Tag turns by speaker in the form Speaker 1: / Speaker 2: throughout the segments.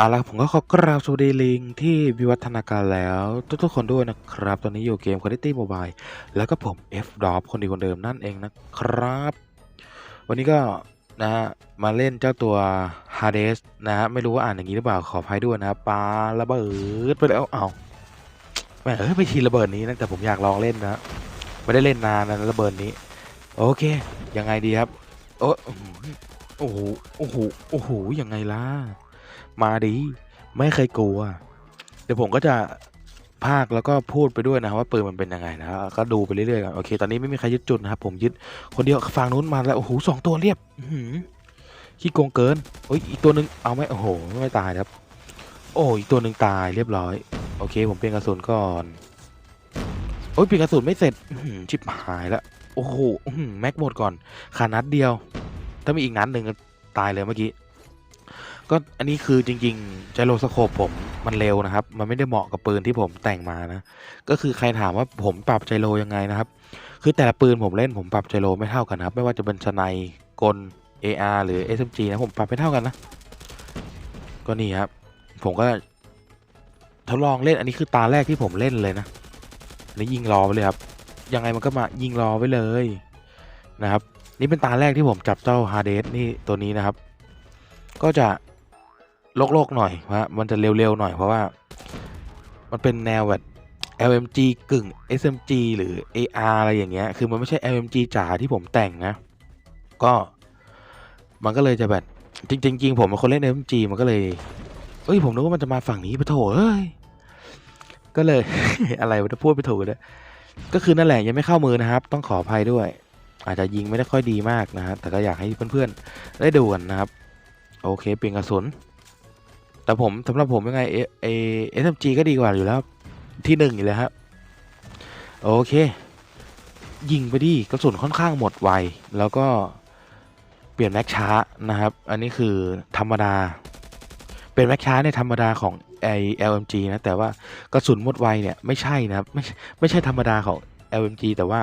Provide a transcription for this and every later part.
Speaker 1: เอาละผมก็ขอกราบสวัสดีลิงที่วิวัฒนาการแล้วทุกๆคนด้วยนะครับ ตอนนี้อยู่เกม Quality Mobile แล้วก็ผม F d r o p คนดีคนเดิมนั่นเองนะครับ วันนี้ก็นะฮะมาเล่นเจ้าตัว Hades นะฮะไม่รู้ว่าอ่านอย่างนี้หรือเปล่าขออภัยด้วยนะครับปาระเบิดไปแล้วเอาแม่เอ้ยไปทีระเบิดนี้นะแต่ผมอยากลองเล่นนะไม่ได้เล่นนานนะระเบิดนี้ โอเค ยังไงดีครับ โอ้โอ้โหโอ้โหโอ้โหยังไงล่ะ มาดี ไม่เคยกลัว เดี๋ยวผมก็จะภาคแล้วก็พูดไปด้วยนะว่าปืนมันเป็นยังไงนะก็ดูไปเรื่อยๆกันโอเค ตอนนี้ไม่มีใครยึดจุดนะครับผมยึดคนเดียวฝั่งนู้นมาแล้วโอ้โหสองตัวเรียบอืขี้โกงเกินโอ้ยอีกตัวหนึ่งเอาไหมโอ้โหไม่ตายครับ โอ้ยอีกตัวหนึ่งตายเรียบร้อย โอเค ผมเปลี่ยนกระสุนก่อนโอ้ยเปลี่ยนกระสุนไม่เสร็จอืชิบหายแล้วโอ้โหแม็กหมดก่อนขานัดเดียว ถ้ามีอีกนัดหนึ่งตายเลยเมื่อกี้ ก็อันนี้คือจริงๆไจโรสโคปผมมันเร็วนะครับ มันไม่ได้เหมาะกับปืนที่ผมแต่งมานะ ก็คือใครถามว่าผมปรับไจโรยังไงนะครับ คือแต่ละปืนผมเล่นผมปรับไจโรไม่เท่ากันครับ ไม่ว่าจะเป็นสไนกล AR หรือ SMG นะผมปรับไม่เท่ากันนะ ก็นี่ครับ ผมก็ทดลองเล่นอันนี้คือตาแรกที่ผมเล่นเลยนะนนี้ยิงรอไปเลยครับ ยังไงมันก็มายิงรอไว้เลยนะครับ นี่เป็นตาแรกที่ผมจับเจ้าฮาเดสนี่ตัวนี้นะครับ ก็จะ โลกๆหน่อยว่ามันจะเร็วๆหน่อยเพราะว่า มันเป็นแนวแบบ LMG กึ่ง SMG หรือ AR อะไรอย่างเงี้ย คือมันไม่ใช่ LMG จ๋าที่ผมแต่งนะ ก็มันก็เลยจะแบบจริงๆจริงผมเป็นคนเล่น LMG มันก็เลย เอ้ยผมนึกว่ามันจะมาฝั่งนี้ปะโถเอ้ย ก็เลย อะไรวะจะพูดไปถูกเลยก็คือนั่นแหละยังไม่เข้ามือนะครับ ต้องขออภัยด้วย อาจจะยิงไม่ได้ค่อยดีมากนะฮะแต่ก็อยากให้เพื่อนๆได้ดูกันนะครับ โอเคเปลี่ยนกระสุน แต่ผมสำหรับผมยังไงเอเอเอสเอ็มจีก็ดีกว่าอยู่แล้วที่หนึ่งอยู่แล้วครับโอเค ยิงไปดิกระสุนค่อนข้างหมดไวแล้วก็เปลี่ยนแม็กช้านะครับ อันนี้คือธรรมดา เป็นแม็กช้าในธรรมดาของไอ LMG นะแต่ว่ากระสุนหมดไวเนี่ยไม่ใช่นะครับไม่ไม่ใช่ธรรมดาของ LMG แต่ว่า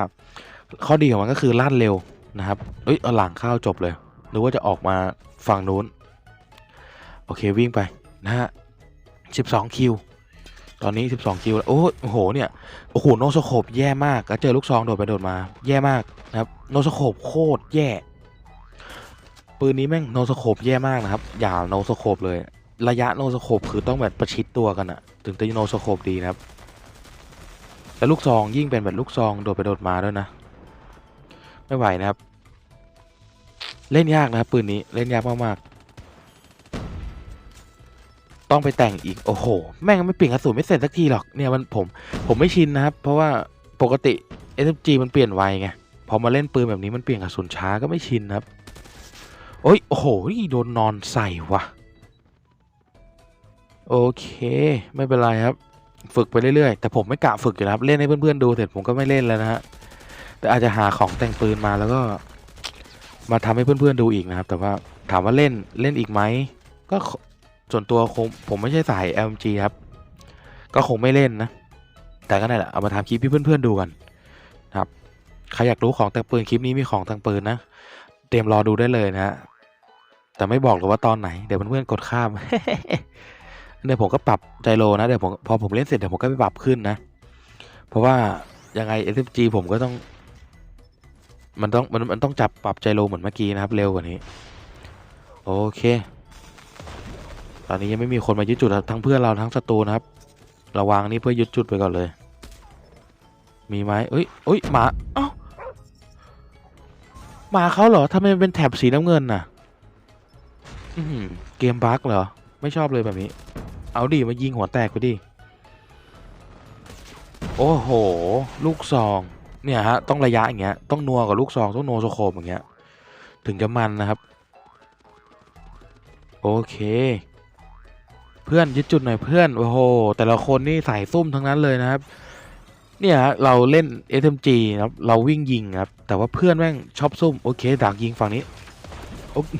Speaker 1: ข้อดีของมันก็คือลั่นเร็วนะครับเอ้ยเอาหลังเข้าจบเลยหรือว่าจะออกมาฝั่งนู้น โอเควิ่งไป นะฮะ12 คิว ตอนนี้ 12 คิวโอ้โหเนี่ยโอ้โหโนสโคปแย่มากแล้วเจอลูกซองโดดไปโดดมาแย่มากนะครับโนสโคปโคตรแย่ ปืนนี้แม่งโนสโคปแย่มากนะครับ อย่าโนสโคปเลยระยะโนสโคปคือต้องแบบประชิดตัวกันอะถึงจะโนสโคปดีนะครับ แล้วลูกซองยิ่งเป็นแบบลูกซองโดดไปโดดมาด้วยนะ ไม่ไหวนะครับ เล่นยากนะครับปืนนี้เล่นยากมากๆ ต้องไปแต่งอีกโอ้โห แม่งไม่เปลี่ยนกระสุนไม่เสร็จสักทีหรอกเนี่ยมันผม ผมไม่ชินนะครับ เพราะว่าปกติ SMG มันเปลี่ยนไวไงพอมาเล่นปืนแบบนี้มันเปลี่ยนกระสุนช้าก็ไม่ชินครับโอ้ยโอ้โหโดนนอนใส่วะโอเค ไม่เป็นไรครับ ฝึกไปเรื่อยๆ แต่ผมไม่กะฝึกอยู่ครับ เล่นให้เพื่อนๆดูเสร็จผมก็ไม่เล่นแล้วนะฮะแต่อาจจะหาของแต่งปืนมาแล้วก็ มาทำให้เพื่อนๆดูอีกนะครับ แต่ว่าถามว่าเล่นเล่นอีกไหมก็ ส่วนตัวคงผมไม่ใช่สาย LMG ครับ ก็คงไม่เล่นนะ แต่ก็นั่นแหละ เอามาทำคลิปให้เพื่อนๆดูกันครับ ใครอยากรู้ของแต่งปืนคลิปนี้มีของแต่งปืนนะ เตรียมรอดูได้เลยนะฮะ แต่ไม่บอกหรอกว่าตอนไหน เดี๋ยวเพื่อนๆกดข้าม เดี๋ยวผมก็ปรับไจโรนะ เดี๋ยวผมพอผมเล่นเสร็จเดี๋ยวผมก็ไปปรับขึ้นนะ เพราะว่ายังไง SMG ผมก็ต้อง มันต้องมันมันต้องจับปรับไจโรเหมือนเมื่อกี้นะครับ เร็วกว่านี้ โอเค ตอนนี้ยังไม่มีคนมายึดจุดทั้งเพื่อนเราทั้งศัตรูนะครับ ระวังนี่เพื่อยึดจุดไปก่อนเลย มีไหมเอ้ยเอ้ยหมาเอ้าหมาเขาเหรอทำไมมันเป็นแถบสีน้ำเงินน่ะอืเกมบั๊กเหรอ ไม่ชอบเลยแบบนี้ เอาดิมายิงหัวแตกไปดิ โอ้โห ลูกซอง เนี่ยฮะ ต้องระยะอย่างเงี้ย ต้องนัวกับลูกซอง ต้องโนโซโคมอย่างเงี้ย ถึงจะมันนะครับ โอเค เพื่อนยึดจุดหน่อยเพื่อนโอ้โหแต่ละคนนี่ใส่ซุ่มทั้งนั้นเลยนะครับ เนี่ยฮะเราเล่น SMG ครับเราวิ่งยิงครับแต่ว่าเพื่อนแม่งชอบซุ่มโอเคดักยิงฝั่งนี้โอ้ห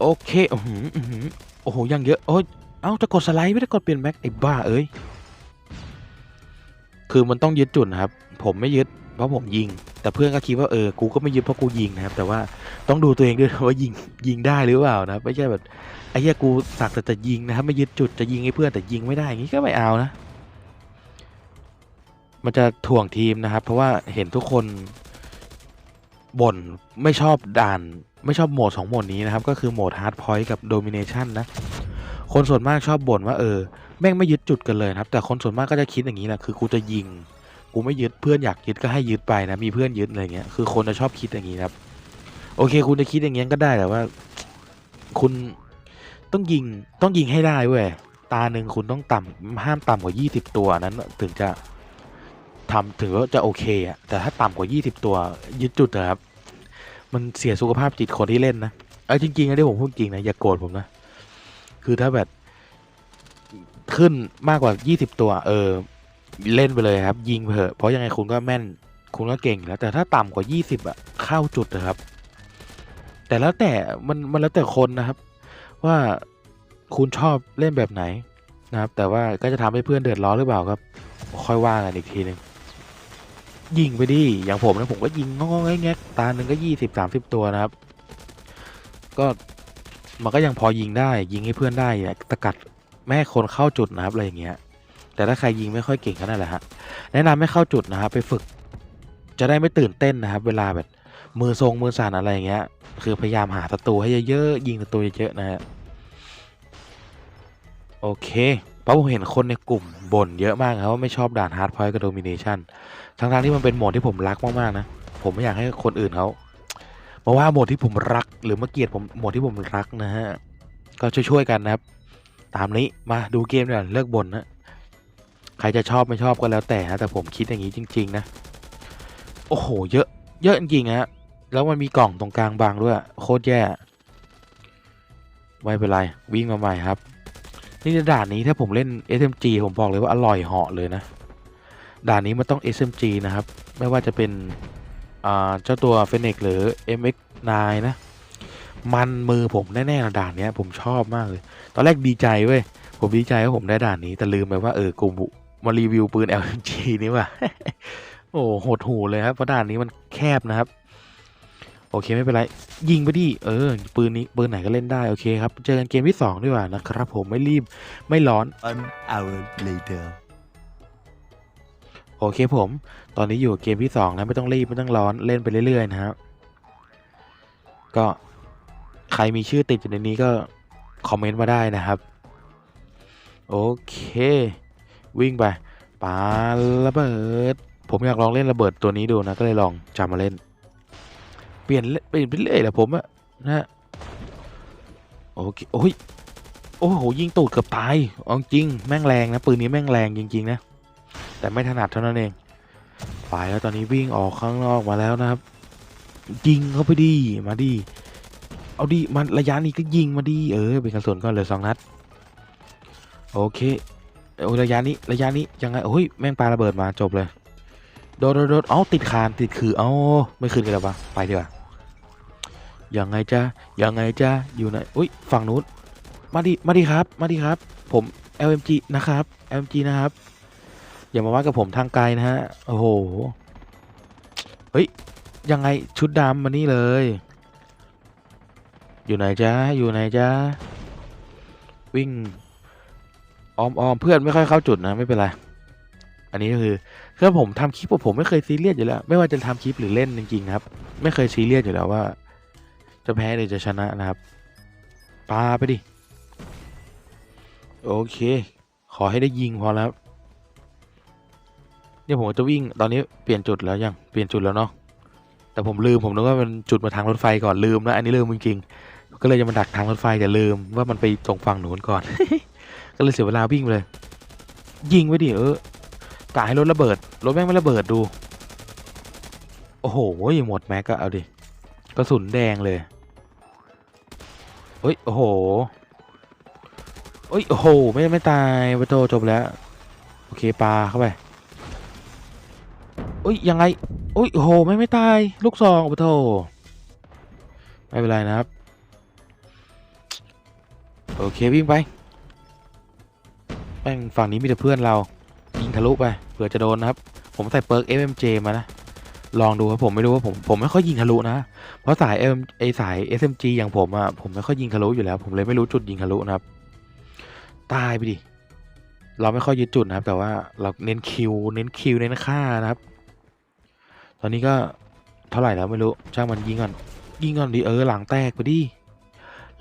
Speaker 1: โอเคโอ้โหยังเยอะโอ้ยเอ้าจะกดสไลด์ไม่ได้กดเปลี่ยนแม็กไอ้บ้าเอ้ยคือมันต้องยึดจุดนะครับ ผมไม่ยึดเพราะผมยิง แต่เพื่อนก็คิดว่าเออกูก็ไม่ยึดเพราะกูยิงนะครับ แต่ว่าต้องดูตัวเองด้วยว่ายิงยิงได้หรือเปล่านะไม่ใช่แบบ ไอ้เหี้ยกูสักแต่จะยิงนะครับไม่ยึดจุดจะยิงให้เพื่อนแต่ยิงไม่ได้อย่างนี้ก็ไม่เอานะ มันจะถ่วงทีมนะครับ เพราะว่าเห็นทุกคนบ่นไม่ชอบด่านไม่ชอบโหมดสองโหมดนี้นะครับ ก็คือโหมดฮาร์ดพอยต์กับโดมิเนชันนะคนส่วนมากชอบบ่นว่าเออแม่งไม่ยึดจุดกันเลยนะครับ แต่คนส่วนมากก็จะคิดอย่างนี้แหละคือกูจะยิง กูไม่ยึดเพื่อนอยากยึดก็ให้ยึดไปนะมีเพื่อนยึดอะไรเงี้ยคือคนจะชอบคิดอย่างนี้ครับ โอเค คุณจะคิดอย่างเงี้ยก็ได้แต่ว่า คุณ ต้องยิงต้องยิงให้ได้เว้ยตาหนึ่งคุณต้องต่ำห้ามต่ำกว่ายี่สิบตัวนั้นถึงจะทำถึงว่าจะโอเคอะแต่ถ้าต่ำกว่ายี่สิบตัวยึดจุดนะครับ มันเสียสุขภาพจิตคนที่เล่นนะเอ้จริงๆนะที่ผมพูดจริงนะอย่าโกรธผมนะ คือถ้าแบบขึ้นมากกว่ายี่สิบตัว เออ เล่นไปเลยครับ ยิงเถอะเพราะยังไงคุณก็แม่น คุณก็เก่งแล้ว แต่ถ้าต่ำกว่ายี่สิบอะเข้าจุดนะครับ แต่แล้วแต่มันมันแล้วแต่คนนะครับ ว่าคุณชอบเล่นแบบไหนนะครับ แต่ว่าก็จะทำให้เพื่อนเดือดร้อนหรือเปล่าครับ ค่อยว่ากันอีกทีหนึ่งยิงไปดิอย่างผมนะผมก็ยิงงอๆแงกๆตาหนึ่งก็ยี่สิบสามสิบตัวนะครับ ก็มันก็ยังพอยิงได้ ยิงให้เพื่อนได้อะสกัดแม่ให้คนเข้าจุดนะครับอะไรอย่างเงี้ย แต่ถ้าใครยิงไม่ค่อยเก่งก็นั่นแหละฮะแนะนำให้เข้าจุดนะครับ ไปฝึก จะได้ไม่ตื่นเต้นนะครับ เวลาแบบมือทรงมือสั่นอะไรอย่างเงี้ย คือพยายามหาศัตรูให้เยอะๆยิงศัตรูเยอะๆนะฮะ โอเคเพราะผมเห็นคนในกลุ่มบ่นเยอะมากครับว่าไม่ชอบด่านฮาร์ดพอยต์กับโดมิเนชันทั้งๆที่มันเป็นโหมดที่ผมรักมากๆนะ ผมไม่อยากให้คนอื่นเขามาว่าโหมดที่ผมรักหรือมาเกลียดผมโหมดที่ผมรักนะฮะ ก็ช่วยๆกันนะครับ ตามนี้มาดูเกมกันเลิกบ่นนะใครจะชอบไม่ชอบก็แล้วแต่นะแต่ผมคิดอย่างนี้จริง ๆ นะ โอ้โห เยอะเยอะจริงๆฮะแล้วมันมีกล่องตรงกลางบางด้วย โคตรแย่ ไม่เป็นไร วิ่งมาใหม่ครับ นี่ด่านนี้ถ้าผมเล่น SMG ผมบอกเลยว่าอร่อยเหาะเลยนะ ด่านนี้มันต้อง SMG นะครับ ไม่ว่าจะเป็นเจ้าตัวเฟเนกหรือ MX9 นะ มันมือผมแน่ๆนะด่านนี้ผมชอบมากเลย ตอนแรกดีใจเว้ย ผมดีใจว่าผมได้ด่านนี้ แต่ลืมไปว่าเออกูมารีวิวปืน LMG นี่ว่ะ โอ้โหดหูเลยครับ เพราะด่านนี้มันแคบนะครับ โอเคไม่เป็นไร ยิงไปดิเออ ปืนนี้ปืนไหนก็เล่นได้ โอเคครับ เจอกันเกมที่สองดีกว่านะครับผมไม่รีบไม่ร้อน
Speaker 2: One hour later.
Speaker 1: โอเคผม ตอนนี้อยู่เกมที่สองนะไม่ต้องรีบไม่ต้องร้อนเล่นไปเรื่อยๆนะครับก็ใครมีชื่อติดอยู่ในนี้ก็ คอมเมนต์มาได้นะครับ โอเค วิ่งไปปาระเบิด ผมอยากลองเล่นระเบิดตัวนี้ดูนะก็เลยลองจับมาเล่น เปลี่ยนเปลี่ยนไปเรื่อยแหละผมอะนะฮะโอเคโอ้ยโอ้โหยิงตูดเกือบตายเอาจริงแม่งแรงนะปืนนี้แม่งแรงจริงๆนะแต่ไม่ถนัดเท่านั้นเองไปแล้วตอนนี้วิ่งออกข้างนอกมาแล้วนะครับ ยิงเข้าไปดีมาดีเอาดีมันระยะนี้ก็ยิงมาดีเออเป็นกระสุนก็เหลือสองนัดโอเคโอ้ระยะนี้ระยะนี้ยังไงโอ้ยแม่งปาระเบิดมาจบเลยโดนโดนโดเอาติดคานติดคือเอาไม่ขึ้นกันแล้วปะไปดีกว่า ยังไงจ้ายังไงจ้าอยู่ไหนอุ้ยฝั่งนู้นมาดิมาดิครับมาดิครับ ผม LMG นะครับ LMG นะครับ อย่ามาว่ากับผมทางไกลนะฮะโอ้โหเฮ้ยยังไงชุดดำมานี่เลย อยู่ไหนจ้าอยู่ไหนจ้าวิ่งอ้อมออมเพื่อนไม่ค่อยเข้าจุดนะไม่เป็นไรอันนี้ก็คือคือผมทำคลิปผมไม่เคยซีเรียสอยู่แล้ว ไม่ว่าจะทำคลิปหรือเล่นจริงๆครับ ไม่เคยซีเรียสอยู่แล้วว่า จะแพ้หรือจะชนะนะครับปาไปดิ โอเค ขอให้ได้ยิงพอแล้วเนี่ยผมจะวิ่งตอนนี้เปลี่ยนจุดแล้วยังเปลี่ยนจุดแล้วเนาะแต่ผมลืมผมนึกว่ามันจุดมาทางรถไฟก่อนลืมนะอันนี้ลืมจริงๆก็เลยจะมาดักทางรถไฟแต่ลืมว่ามันไปตรงฝั่งหนูนก่อน ก็เลยเสียเวลาวิ่งไปเลย ยิงไว้ดิเออกะให้รถระเบิดรถแม่งไม่ระเบิดดู โอ้โหหมดแม็กก็เอาดิกระสุนแดงเลย เฮ้ย โอ้โหเอ้ย โอ้โห ไม่ไม่ตายไปโตจบแล้ว โอเคปลาเข้าไปเอ้ย ยังไงเอ้ย โอ้โห ไม่ไม่ตาย ลูกซองไปโตไม่เป็นไรนะครับ โอเควิ่งไปแม่งฝั่งนี้มีแต่เพื่อนเรา ยิงทะลุไปเผื่อจะโดนนะครับ ผมใส่เปิร์ก FMJ มานะ ลองดูครับผมไม่รู้ว่าผมผมไม่ค่อยยิงทะลุนะ เพราะสายเอ็มไอสาย SMG อย่างผมอะผมไม่ค่อยยิงทะลุอยู่แล้ว ผมเลยไม่รู้จุดยิงทะลุนะครับ ตายไปดิ เราไม่ค่อยยึดจุดนะครับ แต่ว่าเราเน้นคิวเน้นคิวเน้นฆ่านะครับ ตอนนี้ก็เท่าไหร่แล้วไม่รู้ช่างมันยิงก่อนยิงก่อนดิเออหลังแตกไปดิ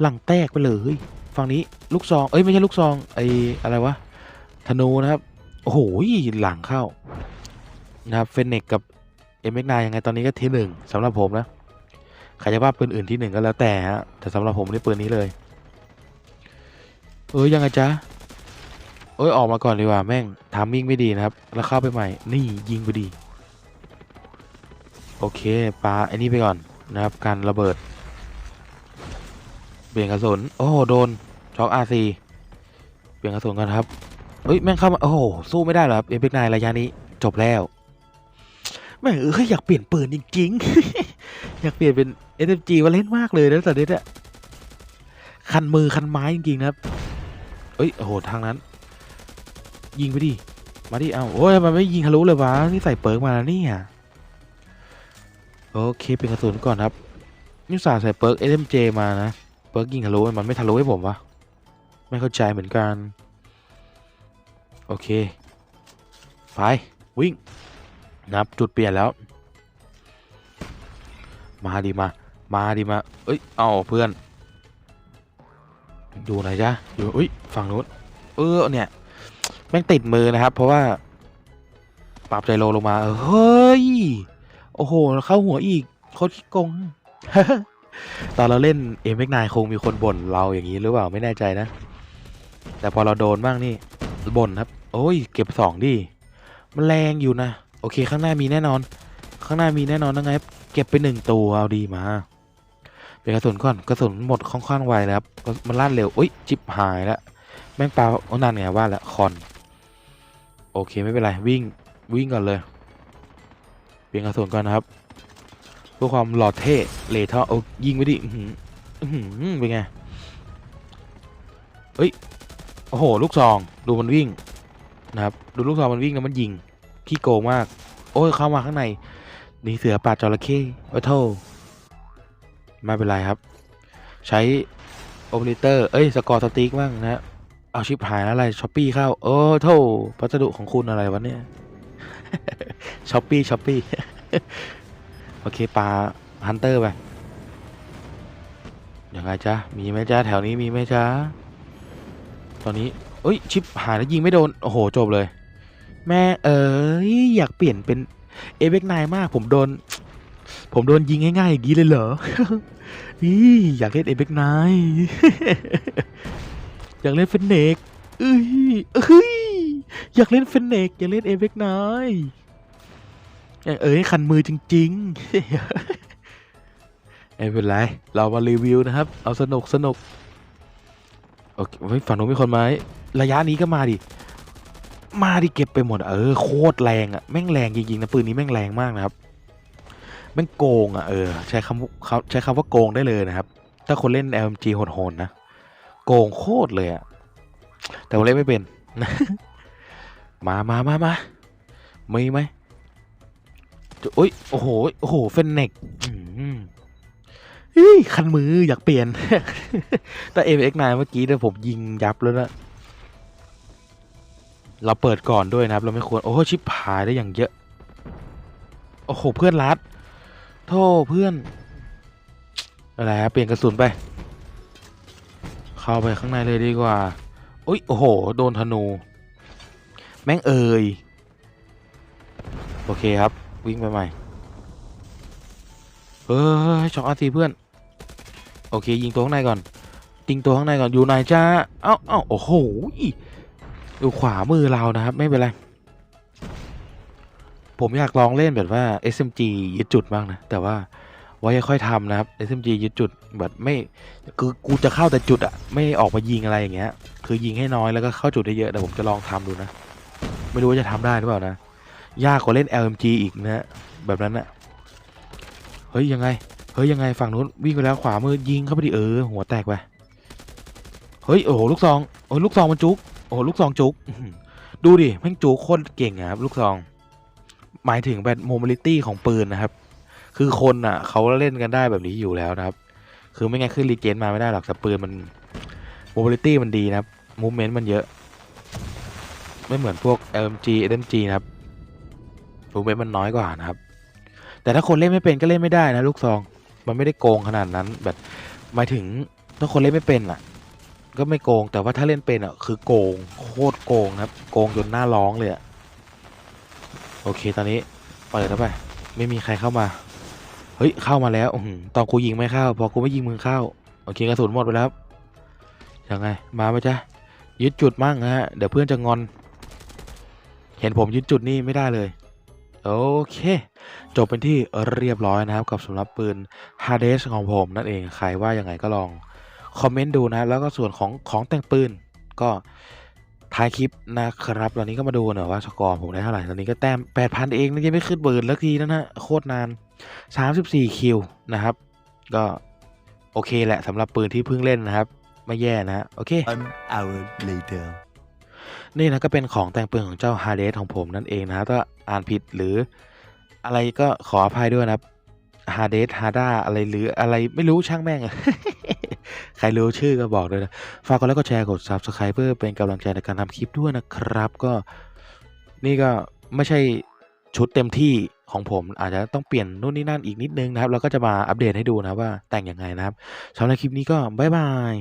Speaker 1: หลังแตกไปเลยฝั่งนี้ลูกซองเอ้ยไม่ใช่ลูกซองไออะไรวะธนูนะครับโอ้โหหลังเข้านะครับเฟนเนกกับ เอ็มเอ็กนยังไงตอนนี้ก็ที่หนึ่งสำหรับผมนะใครจะว่าปืนอื่นที่หนึ่งก็แล้วแต่ฮะแต่สำหรับผมนี่ปืนนี้เลย เอ้ยยังไงจ๊ะเอ้ยออกมาก่อนดีกว่าแม่งทามมิ่งไม่ดีนะครับ แล้วเข้าไปใหม่ นี่ยิงไปดี โอเคปาไอ้นี่ไปก่อนนะครับ การระเบิดเปลี่ยนกระสุนโอ้โหโดนช็อกอาซีเปลี่ยนกระสุนกันครับเอ้ยแม่งเข้ามาโอ้โหสู้ไม่ได้หรอครับเอ็มเอ็กนระยะนี้จบแล้ว แม่เอออยากเปลี่ยนปืนจริงๆ อยากเปลี่ยนเป็น SMG ว่าเล่นมากเลยนะตอนนี้เนี่ยคันมือคันไม้จริงๆนะครับเอ้ยโอ้โหทางนั้น ยิงไปดิมาดิเอาโอ้ยมันไม่ยิงทะลุเลยวะนี่ใส่เปิร์กมาแล้วเนี่ยโอเคเป็นกระสุนก่อนครับนี่สาใส่เปิร์ก SMJ มานะเปิร์กยิงทะลุมันไม่ทะลุให้ผมวะไม่เข้าใจเหมือนกัน โอเค ไป วิ่ง นับ จุดเปลี่ยนแล้ว มาดีมา มาดีมา เอ้ย เอาเพื่อนดูหน่อยจ้ะอยู่อุ้ย ฝั่งนู้น เออ เนี่ย แม่งติดมือนะครับ เพราะว่า ปรับใจโลลงมา เฮ้ย โอ้โห เข้าหัวอีกโคตรขี้โกง ตอนเราเล่นเอ็มเอ็กนคงมีคนบ่นเราอย่างนี้หรือเปล่าไม่แน่ใจนะ แต่พอเราโดนบ้างนี่บ่นครับ โอ้ย เก็บสองดิมันแรงอยู่นะ โอเคข้างหน้ามีแน่นอน ข้างหน้ามีแน่นอนนะไงเก็บไปหนึ่งตัวเอาดีมา เป็นกระสุนก่อนกระสุนหมดค่อนข้างไวแล้วครับมันลั่นเร็วอุ้ยจิบหายแล้วแม่งปลาโอ้นั่นไงว่าแล้วคอนโอเคไม่เป็นไรวิ่งวิ่งก่อนเลยเปลี่ยนกระสุนก่อนนะครับเพื่อความหล่อเท่เลท่อโอ้ยิงไปดิอื้อหืออื้อหือเป็นไงเฮ้ยโอ้โหลูกซองดูมันวิ่งนะครับดูลูกซองมันวิ่งแล้วมันยิง ขี้โกงมาก โอ้ยเข้ามาข้างในหนี่เสือป่าจระเข้โอ้โทไม่เป็นไรครับ ใช้โอเปอเรเตอร์เอ้ยสกอร์สติ๊กบ้างนะเอาชิปหายแล้วอะไรช้อปปี้เข้าโอ้โทพัสดุของคุณอะไรวะเนี่ยช้อปปี้ช้อปปี้โอเคปลาฮันเตอร์ไปยังไงจ๊ะมีไหมจ๊ะแถวนี้มีไหมจ๊ะตอนนี้เอ้ยชิปหายแล้วยิงไม่โดน โอ้โห จบเลย แม่เอ๋ยอยากเปลี่ยนเป็นเอเ x กนมาก ผมโดน ผมโดนยิงง่ายๆอย่างนี้เลยเหรอนี่อยากเล่นเอเ x กนอยากเล่นเฟนเนกเอ้ยเอ้ยอยากเล่นเฟนเนกอยากเล่นเอเ x กนอยางเอ๋ยคันมือจริงๆไม่เป็นไร เรามารีวิวนะครับ เอาสนุกสนุกโอเคเฮ้ยฝั่งนู้นมีคนไหมระยะนี้ก็มาดิ มาดิเก็บไปหมดเออโคตรแรงอะแม่งแรงจริงๆนะปืนนี้แม่งแรงมากนะครับแม่งโกงอะเออใช้คำเขาใช้คำว่าโกงได้เลยนะครับ ถ้าคนเล่น LMG โหดๆนะโกงโคตรเลยอะแต่ผมเล่นไม่เป็น มามามามามีไหมจะโอ้ยโอ้โหโอ้โหเฟนเน็กเฮ้ยคันมืออยากเปลี่ยน แต่ MX9 เมื่อกี้เนี่ยผมยิงยับแล้วนะ เราเปิดก่อนด้วยนะครับเราไม่ควรโอ้โหชิปหายได้อย่างเยอะ โอ้โหเพื่อนรัดโทษเพื่อนอะไรฮะเปลี่ยนกระสุนไป เข้าไปข้างในเลยดีกว่าอุ้ยโอ้โห โดนธนู แม่งเอ่ยโอเคครับ วิ่งไปใหม่เฮ้ยช็อกอาร์ตีเพื่อน โอเค ยิงตัวข้างในก่อนยิงตัวข้างในก่อนอยู่ไหนจ้าเอ้าเอ้าโอ้โห อยู่ขวามือเรานะครับไม่เป็นไร ผมอยากลองเล่นแบบว่า SMG ยึดจุดบ้างนะ แต่ว่าไว้ค่อยทำนะครับ SMG ยึดจุดแบบไม่คือกูจะเข้าแต่จุดอะไม่ออกมายิงอะไรอย่างเงี้ย คือยิงให้น้อยแล้วก็เข้าจุดได้เยอะแต่ผมจะลองทำดูนะ ไม่รู้ว่าจะทำได้หรือเปล่านะ ยากกว่าเล่น LMG อีกนะแบบนั้นอะเฮ้ยยังไงเฮ้ยยังไงฝั่งนู้นวิ่งไปแล้วขวามือยิงเข้าไปดิเออหัวแตกไปเฮ้ยโอ้โหลูกซองโอ้ยลูกซองมันจุก อ้ลูกซองจุกดูดิแม่งจุกโคตรเก่งอะครับ ลูกซอง หมายถึงแบบโมบิลิตี้ของปืนนะครับ คือคนอะเขาเล่นกันได้แบบนี้อยู่แล้วนะครับ คือไม่งั้นขึ้นรีเจนมาไม่ได้หรอกแต่ปืนมันโมบิลิตี้มันดีนะครับมูเมนต์มันเยอะ ไม่เหมือนพวก LMG SMG นะครับมูเมนต์มันน้อยกว่านะครับ แต่ถ้าคนเล่นไม่เป็นก็เล่นไม่ได้นะลูกซอง มันไม่ได้โกงขนาดนั้นแบบหมายถึงถ้าคนเล่นไม่เป็นอะ ก็ไม่โกง แต่ว่าถ้าเล่นเป็นอะคือโกงโคตรโกงครับ โกงจนหน้าร้องเลยอะโอเคตอนนี้เปิดแล้วไป ไม่มีใครเข้ามา เฮ้ยเข้ามาแล้วอื้อหือตอนกูยิงไม่เข้า พอกูไม่ยิงมึงเข้า โอเคกระสุนหมดไปแล้วยังไง มาไหมจ๊ะยึดจุดมั่งนะฮะเดี๋ยวเพื่อนจะงอน เห็นผมยึดจุดนี่ไม่ได้เลย โอเค จบเป็นที่เรียบร้อยนะครับ กับสำหรับปืน h a r d e s ของผมนั่นเอง ใครว่ายังไงก็ลอง คอมเมนต์ดูนะ แล้วก็ส่วนของของแต่งปืนก็ท้ายคลิปนะครับ ตอนนี้ก็มาดูหน่อยว่าสกอร์ผมได้เท่าไหร่ ตอนนี้ก็แต้ม8,000เองนะยังไม่ขึ้นเบิร์นแล้วทีนะฮะโคตรนาน34คิวนะครับ ก็โอเคแหละสำหรับปืนที่เพิ่งเล่นนะครับ ไม่แย่นะฮะโอเค
Speaker 2: One hour later.
Speaker 1: นี่นะก็เป็นของแต่งปืนของเจ้าฮาร์เดสของผมนั่นเองนะถ้าอ่านผิดหรืออะไรก็ขออภัยด้วยนะครับฮาร์เดสฮาร์ด้าอะไรหรืออะไรไม่รู้ช่างแม่งอะ ใครรู้ชื่อก็บอกเลยนะ ฝากกดไลค์กดแชร์กด Subscribe เพื่อเป็นกำลังใจในการทำคลิปด้วยนะครับ ก็นี่ก็ไม่ใช่ชุดเต็มที่ของผมอาจจะต้องเปลี่ยนนู่นนี่นั่นอีกนิดนึงนะครับ แล้วก็จะมาอัปเดตให้ดูนะว่าแต่งยังไงนะครับสำหรับคลิปนี้ก็บ๊ายบาย